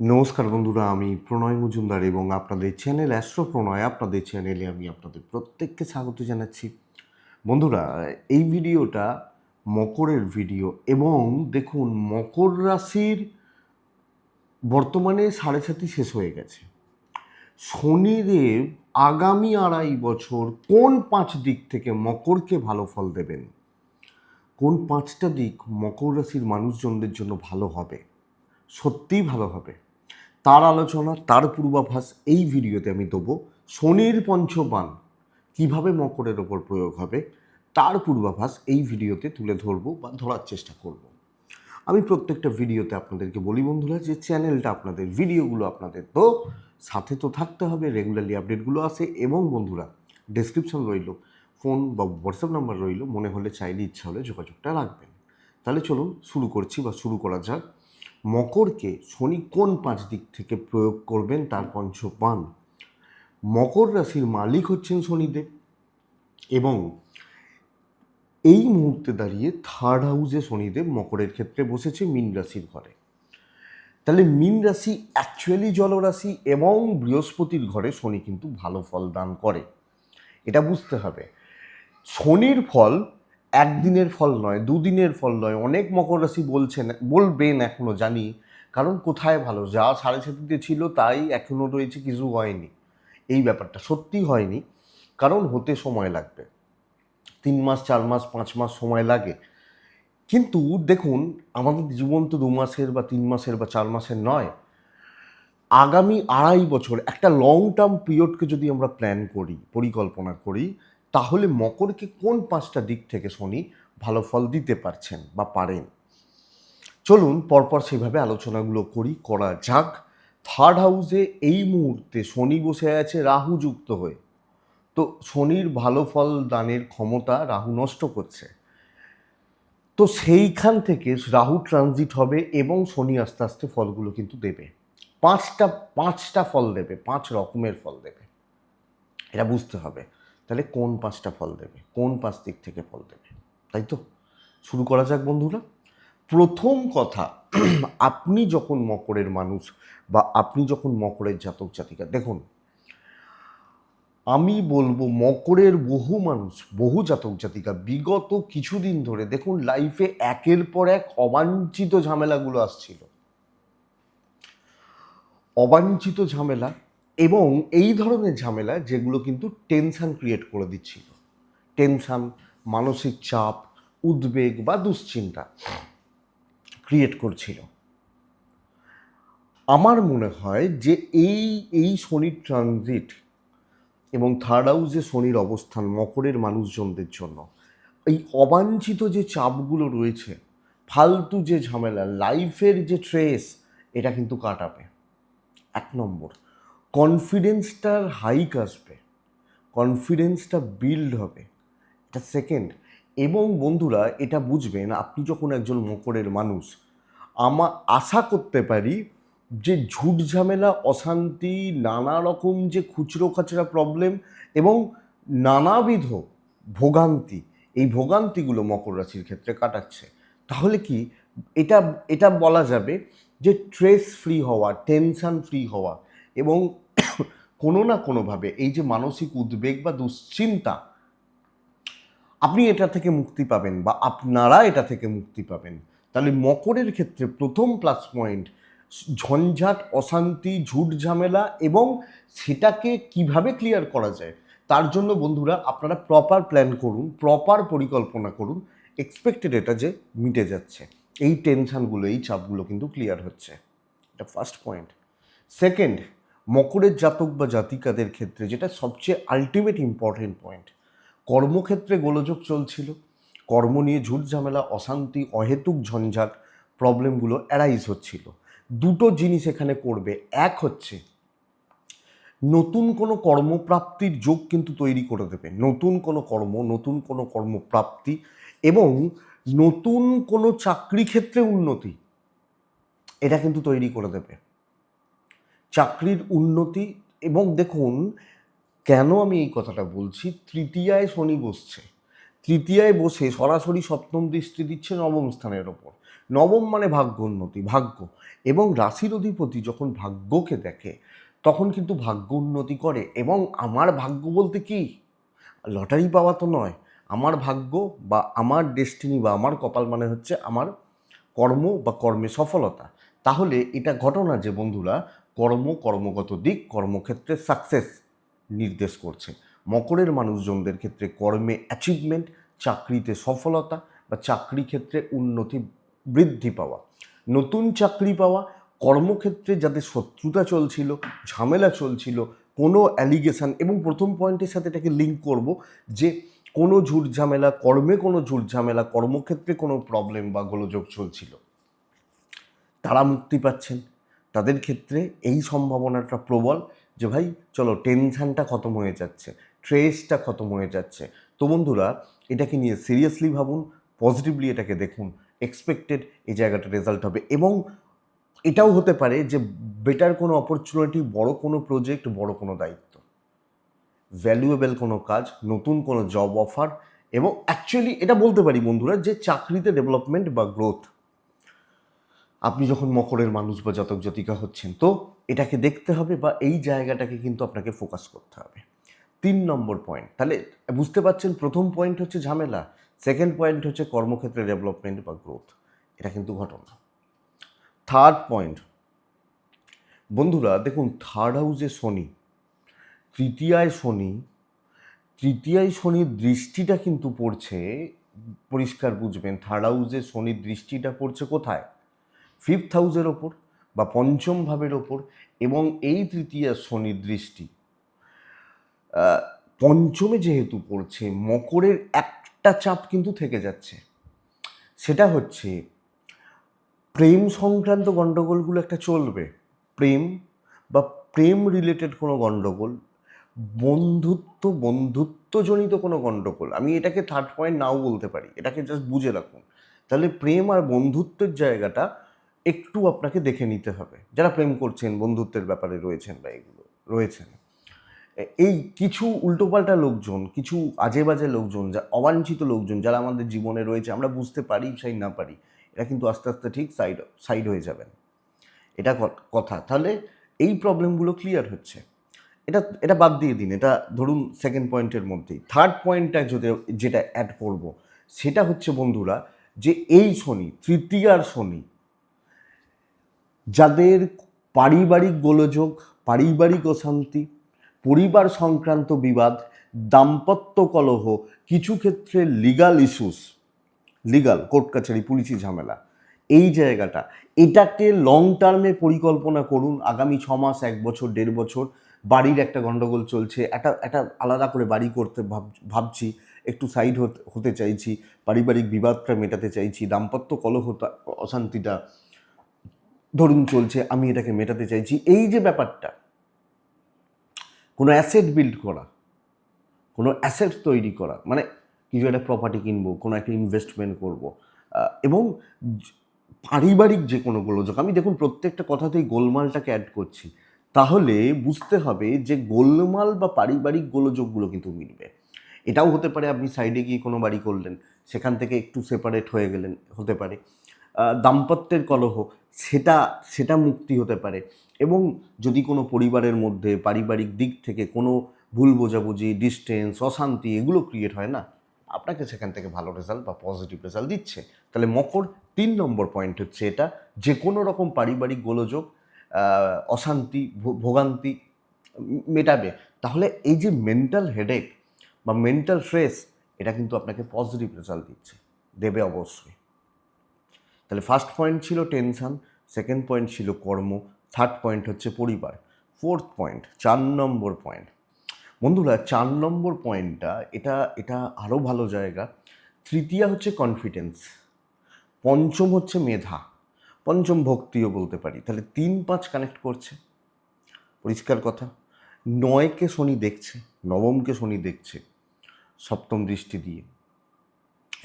নমস্কার বন্ধুরা, আমি প্রণয় মজুমদার এবং আপনাদের চ্যানেল অ্যাস্ট্রো প্রণয়, আপনাদের চ্যানেলে আমি আপনাদের প্রত্যেককে স্বাগত জানাচ্ছি। বন্ধুরা, এই ভিডিওটা মকরের ভিডিও এবং দেখুন, মকর রাশির বর্তমানে সাড়ে সাতি শেষ হয়ে গেছে। শনিদেব আগামী আড়াই বছর কোন পাঁচ দিক থেকে মকরকে ভালো ফল দেবেন? কোন পাঁচটা দিক মকর রাশির মানুষজনদের জন্য ভালো হবে? সত্যিই ভালো হবে। তার আলোচনা, তার পূর্বাভাস এই ভিডিওতে আমি দেবো শনির পঞ্চবান। কীভাবে মকরের ওপর প্রয়োগ হবে, তার পূর্বাভাস এই ভিডিওতে তুলে ধরবো বা ধরার চেষ্টা করব। আমি প্রত্যেকটা ভিডিওতে আপনাদেরকে বলি বন্ধুরা যে চ্যানেলটা আপনাদের, ভিডিওগুলো আপনাদের তো সাথে তো থাকতে হবে রেগুলারলি আপডেটগুলো আসে এবং বন্ধুরা ডেসক্রিপশন রইল ফোন বা হোয়াটসঅ্যাপ নাম্বার রইল, মনে হলে চাইলে ইচ্ছা হলে যোগাযোগটা রাখবেন। তাহলে চলুন শুরু করছি বা শুরু করা যাক। মকরকে শনি কোন পাঁচ দিক থেকে প্রয়োগ করবেন? তার পঞ্চপান। মকর রাশির মালিক হচ্ছেন শনিদেব এবং এই মুহূর্তে দাঁড়িয়ে থার্ড হাউসে শনিদেব মকরের ক্ষেত্রে বসেছে মীন রাশির ঘরে। তাহলে মীন রাশি অ্যাকচুয়ালি জলরাশি এবং বৃহস্পতির ঘরে শনি কিন্তু ভালো ফল দান করে। এটা বুঝতে হবে। শনির ফল একদিনের ফল নয়, দুদিনের ফল নয়। অনেক মকর রাশি বলছেন, বলবেন এখনও, জানি। কারণ কোথায় ভালো? যা সাড়ে সাতিতে ছিল, তাই এখনও রয়েছে, কিছু হয়নি। এই ব্যাপারটা সত্যি হয়নি। কারণ হতে সময় লাগবে। তিন মাস, চার মাস, পাঁচ মাস সময় লাগে। কিন্তু দেখুন, আমাদের জীবন তো দু মাসের বা তিন মাসের বা চার মাসের নয়। আগামী আড়াই বছর, একটা লং টার্ম পিরিয়ডকে যদি আমরা প্ল্যান করি, পরিকল্পনা করি তাহলে মকরকে কোন পাঁচটা দিক থেকে শনি ভালো ফল দিতে পারছেন বা পারেন? চলুন পরপর সেভাবে আলোচনাগুলো করি, করা যাক। থার্ড হাউসে এই মুহূর্তে শনি বসে আছে, রাহু যুক্ত হয়ে। তো শনির ভালো ফল দানের ক্ষমতা রাহু নষ্ট করছে। তো সেইখান থেকে রাহু ট্রানজিট হবে এবং শনি আস্তে আস্তে ফলগুলো কিন্তু দেবে। পাঁচটা পাঁচটা ফল দেবে, পাঁচ রকমের ফল দেবে। এটা বুঝতে হবে। তাহলে কোন পাঁচটা ফল দেবে? কোন পাঁচ দিক থেকে ফল দেবে? তাই তো? শুরু করা যাক বন্ধুরা। প্রথম কথা, আপনি যখন মকরের মানুষ বা আপনি যখন মকরের জাতক জাতিকা, দেখুন, আমি বলব মকরের বহু মানুষ, বহু জাতক জাতিকা, বিগত কিছুদিন ধরে, দেখুন লাইফে একের পর এক অবাঞ্ছিত ঝামেলাগুলো আসছিল। অবাঞ্ছিত ঝামেলা এবং এই ধরনের ঝামেলা যেগুলো কিন্তু টেনশান ক্রিয়েট করে দিচ্ছিল। টেনশান, মানসিক চাপ, উদ্বেগ বা দুশ্চিন্তা ক্রিয়েট করছিল। আমার মনে হয় যে এই এই শনির ট্রানজিট এবং থার্ড হাউসে শনির অবস্থান, মকরের মানুষজনদের জন্য, এই অবাঞ্ছিত যে চাপগুলো রয়েছে, ফালতু যে ঝামেলা লাইফের যে ট্রেস এটা কিন্তু কাটাবে। এক নম্বর। কনফিডেন্সটার হাইক আসবে কনফিডেন্সটা বিল্ড হবে। এটা সেকেন্ড এবং বন্ধুরা, এটা বুঝবেন, আপনি যখন একজন মকরের মানুষ, আমা, আশা করতে পারি যে ঝুট ঝামেলা, অশান্তি, নানা রকম যে খুচরো খাচরা প্রবলেম এবং নানাবিধ ভোগান্তি, এই ভোগান্তিগুলো মকর রাশির ক্ষেত্রে কাটাচ্ছে। তাহলে কি, এটা এটা বলা যাবে যে স্ট্রেস ফ্রি হওয়া টেনশন ফ্রি হওয়া এবং কোনো না কোনোভাবে এই যে মানসিক উদ্বেগ বা দুশ্চিন্তা, আপনি এটা থেকে মুক্তি পাবেন বা আপনারা এটা থেকে মুক্তি পাবেন। তাহলে মকরের ক্ষেত্রে প্রথম প্লাস পয়েন্ট ঝঞ্ঝাট, অশান্তি, ঝুট ঝামেলা এবং সেটাকে কীভাবে ক্লিয়ার করা যায়? তার জন্য বন্ধুরা আপনারা প্রপার প্ল্যান করুন প্রপার পরিকল্পনা করুন। এক্সপেক্টেড এটা যে মিটে যাচ্ছে। এই টেনশানগুলো এই চাপগুলো কিন্তু ক্লিয়ার হচ্ছে। এটা ফার্স্ট পয়েন্ট সেকেন্ড মকরের জাতক বা জাতিকাদের ক্ষেত্রে যেটা সবচেয়ে আলটিমেট ইম্পর্টেন্ট পয়েন্ট কর্মক্ষেত্রে গোলযোগ চলছিল। কর্ম নিয়ে ঝুট ঝামেলা, অশান্তি, অহেতুক ঝঞ্ঝাট প্রবলেমগুলো অ্যারাইজ হচ্ছিল। দুটো জিনিস এখানে করবে। এক হচ্ছে, নতুন কোনো কর্মপ্রাপ্তির যোগ কিন্তু তৈরি করে দেবে। নতুন কোনো কর্ম, নতুন কোনো কর্মপ্রাপ্তি এবং নতুন কোনো চাকরি ক্ষেত্রে উন্নতি, এটা কিন্তু তৈরি করে দেবে। চাকরির উন্নতি এবং দেখুন, কেন আমি এই কথাটা বলছি? তৃতীয়ায় শনি বসছে। তৃতীয়ায় বসে সরাসরি সপ্তম দৃষ্টি দিচ্ছে নবম স্থানের ওপর। নবম মানে ভাগ্য উন্নতি, ভাগ্য। এবং রাশির অধিপতি যখন ভাগ্যকে দেখে, তখন কিন্তু ভাগ্য উন্নতি করে। এবং আমার ভাগ্য বলতে কি? লটারি পাওয়া তো নয়। আমার ভাগ্য বা আমার ডেস্টিনি বা আমার কপাল মানে হচ্ছে আমার কর্ম বা কর্মে সফলতা। তাহলে এটা ঘটনা যে বন্ধুরা কর্ম, কর্মগত দিক, কর্মক্ষেত্রে সাকসেস নির্দেশ করছে। মকরের মানুষজনদের ক্ষেত্রে কর্মে অ্যাচিভমেন্ট চাকরিতে সফলতা বা চাকরি ক্ষেত্রে উন্নতি, বৃদ্ধি পাওয়া। নতুন চাকরি পাওয়া, কর্মক্ষেত্রে যাদের শত্রুতা চলছিল, ঝামেলা চলছিল, কোনো অ্যালিগেশন এবং প্রথম পয়েন্টের সাথে এটাকে লিঙ্ক করব যে কোনো ঝুট ঝামেলা, কর্মে কোনো ঝুট ঝামেলা, কর্মক্ষেত্রে কোনো প্রবলেম বা গোলযোগ চলছিল। তারা মুক্তি পাচ্ছেন। তাদের ক্ষেত্রে এই সম্ভাবনাটা প্রবল যে ভাই, চলো টেনশনটা খতম হয়ে যাচ্ছে ট্রেসটা খতম হয়ে যাচ্ছে। তো বন্ধুরা, এটাকে নিয়ে সিরিয়াসলি ভাবুন পজিটিভলি এটাকে দেখুন এক্সপেক্টেড এই জায়গাটা রেজাল্ট হবে। এবং এটাও হতে পারে যে বেটার কোনো অপরচুনিটি বড় কোনো প্রজেক্ট বড় কোনো দায়িত্ব। ভ্যালুয়েবল কোনো কাজ, নতুন কোনো জব অফার এবং অ্যাকচুয়ালি এটা বলতে পারি বন্ধুরা যে চাকরিতে ডেভেলপমেন্ট বা গ্রোথ আপনি যখন মকরের মানুষ বা জাতক জাতিকা হচ্ছেন, তো এটাকে দেখতে হবে বা এই জায়গাটাকে কিন্তু আপনাকে ফোকাস করতে হবে। তিন নম্বর পয়েন্ট তাহলে বুঝতে পারছেন প্রথম পয়েন্ট হচ্ছে ঝামেলা সেকেন্ড পয়েন্ট হচ্ছে কর্মক্ষেত্রে ডেভেলপমেন্ট বা গ্রোথ এটা কিন্তু ঘটনা। থার্ড পয়েন্ট বন্ধুরা দেখুন থার্ড হাউসে শনি, তৃতীয়ায় শনি, তৃতীয়ায় শনির দৃষ্টিটা কিন্তু পড়ছে, পরিষ্কার বুঝবেন থার্ড হাউসে শনির দৃষ্টিটা পড়ছে কোথায়? ফিফথ হাউসের ওপর বা পঞ্চম ভাবের ওপর এবং এই তৃতীয় শনির দৃষ্টি। পঞ্চমে যেহেতু পড়ছে, মকরের একটা চাপ কিন্তু থেকে যাচ্ছে। সেটা হচ্ছে, প্রেম সংক্রান্ত গণ্ডগোলগুলো একটা চলবে। প্রেম বা প্রেম রিলেটেড কোনো গণ্ডগোল বন্ধুত্ব, বন্ধুত্বজনিত কোনো গণ্ডগোল আমি এটাকে থার্ড পয়েন্ট নাও বলতে পারি, এটাকে জাস্ট বুঝে রাখুন। তাহলে প্রেম আর বন্ধুত্বের জায়গাটা একটু আপনাকে দেখে নিতে হবে। যারা প্রেম করছেন, বন্ধুত্বের ব্যাপারে রয়েছেন বা এগুলো, রয়েছেন। এই কিছু উল্টোপাল্টা লোকজন, কিছু আজে বাজে লোকজন, যা অবাঞ্ছিত লোকজন, যারা আমাদের জীবনে রয়েছে, আমরা বুঝতে পারি সেই না পারি, এরা কিন্তু আস্তে আস্তে ঠিক সাইড সাইড হয়ে যাবেন। এটা কথা। তাহলে এই প্রবলেমগুলো ক্লিয়ার হচ্ছে। এটা এটা বাদ দিয়ে দিন। এটা ধরুন সেকেন্ড পয়েন্টের মধ্যেই। থার্ড পয়েন্টটা যদি, যেটা অ্যাড করব, সেটা হচ্ছে বন্ধুরা, যে এই শনি, তৃতীয়ার শনি যাদের পারিবারিক গোলযোগ, পারিবারিক অশান্তি, পরিবার সংক্রান্ত বিবাদ, দাম্পত্য কলহ, কিছু ক্ষেত্রে লিগাল ইস্যুস লিগাল কোর্ট কাছারি, পুলিশি ঝামেলা, এই জায়গাটা, এটাকে লং টার্মে পরিকল্পনা করুন। আগামী ছ মাস, এক বছর, দেড় বছর, বাড়ির একটা গণ্ডগোল চলছে, একটা একটা আলাদা করে বাড়ি করতে ভাব, ভাবছি, একটু সাইড হতে চাইছি, পারিবারিক বিবাদটা মেটাতে চাইছি, দাম্পত্য কলহ অশান্তিটা ধরুন চলছে, আমি এটাকে মেটাতে চাইছি। এই যে ব্যাপারটা, কোনো অ্যাসেট বিল্ড করা, কোনো অ্যাসেট তৈরি করা মানে কিছু একটা প্রপার্টি কিনবো, কোনো একটা ইনভেস্টমেন্ট করব এবং পারিবারিক যে কোনো গোলযোগ, আমি দেখুন প্রত্যেকটা কথাতেই গোলমালটাকে অ্যাড করছি, তাহলে বুঝতে হবে যে গোলমাল বা পারিবারিক গোলযোগগুলো কিন্তু মিলবে এটাও হতে পারে আপনি সাইডে গিয়ে কোনো বাড়ি করলেন, সেখান থেকে একটু সেপারেট হয়ে গেলেন, হতে পারে। দাম্পত্যের কলহ সেটা সেটা মুক্তি হতে পারে। এবং যদি কোনো পরিবারের মধ্যে, পারিবারিক দিক থেকে কোনো ভুল বোঝাবুঝি ডিস্টেন্স অশান্তি এগুলো ক্রিয়েট হয় না, আপনাকে সেখান থেকে ভালো রেজাল্ট বা পজিটিভ রেজাল্ট দিচ্ছে। তাহলে মকর তিন নম্বর পয়েন্ট হচ্ছে এটা, যে কোনো রকম পারিবারিক গোলযোগ অশান্তি ভোগান্তি মেটাবে। তাহলে এই যে মেন্টাল হেডেক বা মেন্টাল স্ট্রেস এটা কিন্তু আপনাকে পজিটিভ রেজাল্ট দিচ্ছে। দেবে অবশ্যই। তাহলে ফার্স্ট পয়েন্ট ছিল টেনশন সেকেন্ড পয়েন্ট ছিল কর্ম থার্ড পয়েন্ট হচ্ছে পরিবার ফোর্থ পয়েন্ট চার নম্বর পয়েন্ট বন্ধুরা, চার নম্বর পয়েন্টটা এটা এটা আরও ভালো জায়গা। তৃতীয়া হচ্ছে কনফিডেন্স পঞ্চম হচ্ছে মেধা, পঞ্চম ভক্তিও বলতে পারি। তাহলে তিন পাঁচ কানেক্ট করছে, পরিষ্কার কথা। নয়কে শনি দেখছে, নবমকে শনি দেখছে, সপ্তম দৃষ্টি দিয়ে।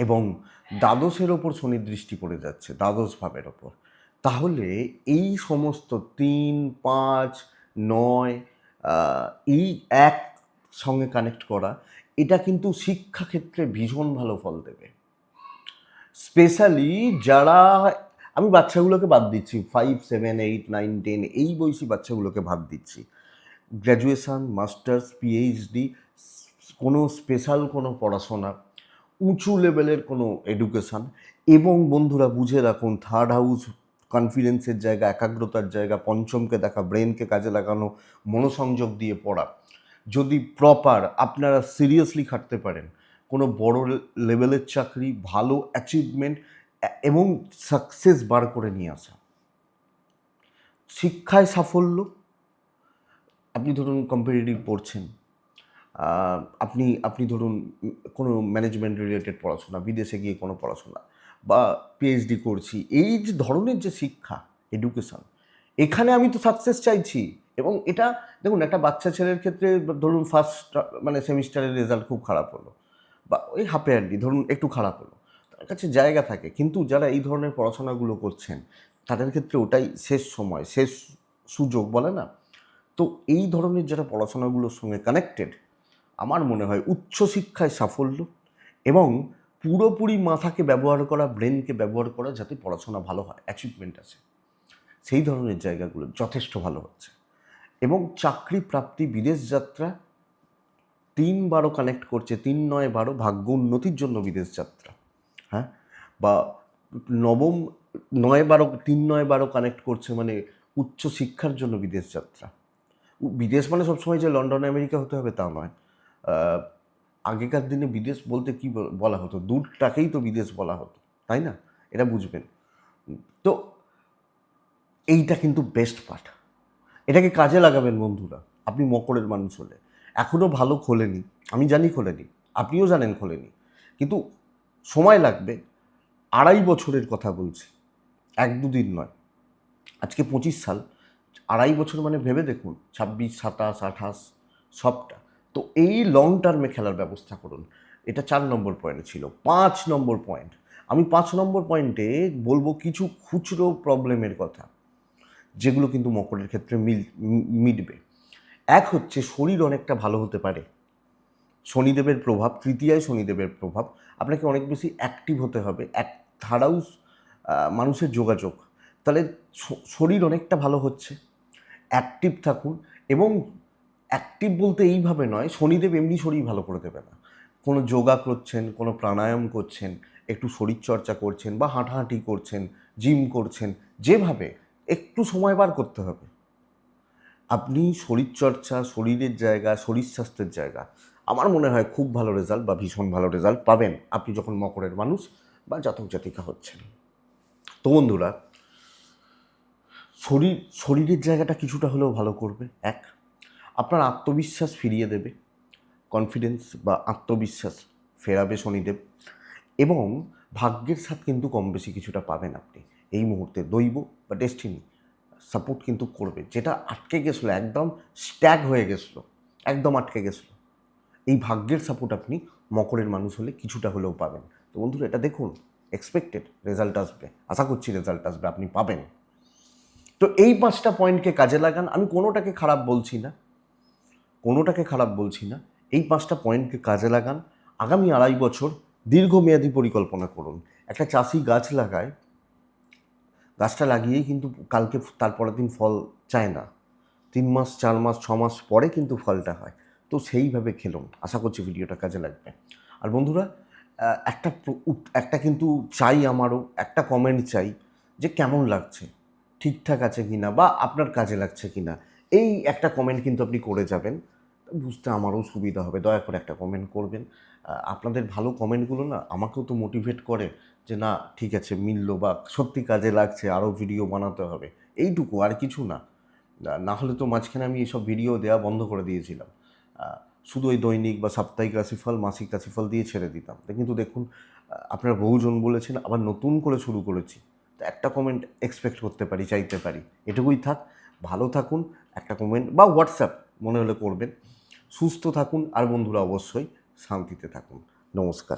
এবং দ্বাদশের ওপর শনির দৃষ্টি পড়ে যাচ্ছে, দ্বাদশ ভাবের ওপর। তাহলে এই সমস্ত তিন, পাঁচ, নয় এই এক সঙ্গে কানেক্ট করা, এটা কিন্তু শিক্ষাক্ষেত্রে ভীষণ ভালো ফল দেবে। স্পেশালি যারা, আমি বাচ্চাগুলোকে বাদ দিচ্ছি five seven eight nine ten এই বয়সী বাচ্চাগুলোকে বাদ দিচ্ছি। গ্র্যাজুয়েশন মাস্টার্স পিএইচডি কোনো স্পেশাল কোনো পড়াশোনা উঁচু লেভেলের কোনো এডুকেশান এবং বন্ধুরা বুঝে রাখুন থার্ড হাউস কনফিডেন্সের জায়গা, একাগ্রতার জায়গা, পঞ্চমকে দেখা ব্রেনকে কাজে লাগানো, মনোসংযোগ দিয়ে পড়া। যদি প্রপার আপনারা সিরিয়াসলি খাটতে পারেন, কোনো বড় লেভেলের চাকরি, ভালো অ্যাচিভমেন্ট এবং সাকসেস বার করে নিয়ে আসা। শিক্ষায় সাফল্য, আপনি ধরুন কম্পিটিটিভ পড়ছেন। আপনি আপনি ধরুন কোনো ম্যানেজমেন্ট রিলেটেড পড়াশোনা, বিদেশে গিয়ে কোনো পড়াশোনা বা পিএইচডি করছি, এই যে ধরনের যে শিক্ষা এডুকেশন এখানে আমি তো সাকসেস চাইছি। এবং এটা, দেখুন, একটা বাচ্চা ছেলের ক্ষেত্রে ধরুন ফার্স্ট মানে সেমিস্টারের রেজাল্ট খুব খারাপ হলো বা ওই হাফ ইয়ারলি ধরুন একটু খারাপ হলো। তার কাছে জায়গা থাকে, কিন্তু যারা এই ধরনের পড়াশোনাগুলো করছেন, তাদের ক্ষেত্রে ওটাই শেষ সময়, শেষ সুযোগ বলে না? তো এই ধরনের যারা পড়াশোনাগুলোর সঙ্গে কানেক্টেড আমার মনে হয় উচ্চশিক্ষায় সাফল্য এবং পুরোপুরি মাথাকে ব্যবহার করা, ব্রেনকে ব্যবহার করা যাতে পড়াশোনা ভালো হয় অ্যাচিভমেন্ট আছে সেই ধরনের জায়গাগুলো যথেষ্ট ভালো হচ্ছে। এবং চাকরি প্রাপ্তি, বিদেশ যাত্রা তিন বারো কানেক্ট করছে, তিন নয় বারো ভাগ্য উন্নতির জন্য বিদেশ যাত্রা। হ্যাঁ? বা নবম নয় বারো তিন নয় বারো কানেক্ট করছে মানে উচ্চ শিক্ষার জন্য বিদেশ যাত্রা। বিদেশ মানে সবসময় যে লন্ডন, আমেরিকা হতে হবে তা নয়। আগেকার দিনে বিদেশ বলতে কি বল- হতো? দূরটাকেই তো বিদেশ বলা হতো, তাই না? এটা বুঝবেন। তো এইটা কিন্তু বেস্ট পার্ট এটাকে কাজে লাগাবেন বন্ধুরা, আপনি মকরের মানুষ হলে। এখনও ভালো খোলেনি, আমি জানি খোলেনি, আপনিও জানেন খোলেনি। কিন্তু সময় লাগবে, আড়াই বছরের কথা বলছি, এক দুদিন নয়। আজকে পঁচিশ সাল, আড়াই বছর মানে ভেবে দেখুন, ছাব্বিশ, সাতাশ, আঠাশ, সবটা। তো এই লং টার্মে খেলার ব্যবস্থা করুন। এটা চার নম্বর পয়েন্ট ছিল। পাঁচ নম্বর পয়েন্ট আমি পাঁচ নম্বর পয়েন্টে বলব কিছু খুচরো প্রবলেমের কথা, যেগুলো কিন্তু মকরের ক্ষেত্রে মিল মিটবে। এক হচ্ছে শরীর অনেকটা ভালো হতে পারে। শনিদেবের প্রভাব, তৃতীয়ায় শনিদেবের প্রভাব, আপনাকে অনেক বেশি অ্যাক্টিভ হতে হবে। এক হাউস মানুষের যোগাযোগ। তাহলে শরীর অনেকটা ভালো হচ্ছে। অ্যাক্টিভ থাকুন এবং অ্যাক্টিভ বলতে এইভাবে নয়, শনিদেব এমনি শরীর ভালো করে দেবে না। কোনো যোগা করছেন, কোনো প্রাণায়াম করছেন, একটু শরীরচর্চা করছেন বা হাঁটাহাঁটি করছেন জিম করছেন, যেভাবে একটু সময় বার করতে হবে। আপনি শরীরচর্চা, শরীরের জায়গা, শরীর স্বাস্থ্যের জায়গা, আমার মনে হয় খুব ভালো রেজাল্ট বা ভীষণ ভালো রেজাল্ট পাবেন আপনি যখন মকরের মানুষ বা জাতক জাতিকা হচ্ছেন। তো বন্ধুরা, শরীর, শরীরের জায়গাটা কিছুটা হলেও ভালো করবে, এক। আপনার আত্মবিশ্বাস ফিরিয়ে দেবে। কনফিডেন্স বা আত্মবিশ্বাস ফেরাবে শনিদেব। এবং ভাগ্যের সাথ কিন্তু কম বেশি কিছুটা পাবেন আপনি। এই মুহূর্তে দৈব বা ডেস্টিনি সাপোর্ট কিন্তু করবে। যেটা আটকে গেছিল, একদম স্ট্যাগ হয়ে গেছিল, একদম আটকে গেছিল। এই ভাগ্যের সাপোর্ট আপনি মকরের মানুষ হলে কিছুটা হলেও পাবেন। তো বন্ধুরা, এটা দেখুন এক্সপেক্টেড রেজাল্ট আসবে। আশা করছি রেজাল্ট আসবে, আপনি পাবেন। তো এই পাঁচটা পয়েন্টকে কাজে লাগান। আমি কোনোটাকে খারাপ বলছি না। কোনোটাকে খারাপ বলছি না, এই পাঁচটা পয়েন্টকে কাজে লাগান। আগামী আড়াই বছর দীর্ঘমেয়াদী পরিকল্পনা করুন। একটা চাষি গাছ লাগায়, গাছটা লাগিয়েই কিন্তু কালকে তারপরের দিন ফল চায় না। তিন মাস, চার মাস, ছ মাস পরে কিন্তু ফলটা হয়। তো সেইভাবে খেলুন। আশা করছি ভিডিওটা কাজে লাগবে। আর বন্ধুরা একটা একটা কিন্তু চাই আমারও, একটা কমেন্ট চাই যে কেমন লাগছে? ঠিকঠাক আছে কি না বা আপনার কাজে লাগছে কি না এই একটা কমেন্ট কিন্তু আপনি করে যাবেন। বুঝতে আমারও সুবিধা হবে। দয়া করে একটা কমেন্ট করবেন। আপনাদের ভালো কমেন্টগুলো না আমাকেও তো মোটিভেট করে যে, না, ঠিক আছে, মিললো বা সত্যি কাজে লাগছে আরও ভিডিও বানাতে হবে। এইটুকু আর কিছু না। না- হলে তো মাঝখানে আমি এইসব ভিডিও দেওয়া বন্ধ করে দিয়েছিলাম। শুধু ওই দৈনিক বা সাপ্তাহিক রাশিফল, মাসিক রাশিফল দিয়ে ছেড়ে দিতাম। কিন্তু দেখুন আপনারা বহুজন বলেছেন, আবার নতুন করে শুরু করেছি। তো একটা কমেন্ট এক্সপেক্ট করতে পারি, চাইতে পারি। এটুকুই থাক, ভালো থাকুন, একটা কমেন্ট বা হোয়াটসঅ্যাপ মনে হলে করবেন। সুস্থ থাকুন। আর বন্ধুরা অবশ্যই শান্তিতে থাকুন। নমস্কার।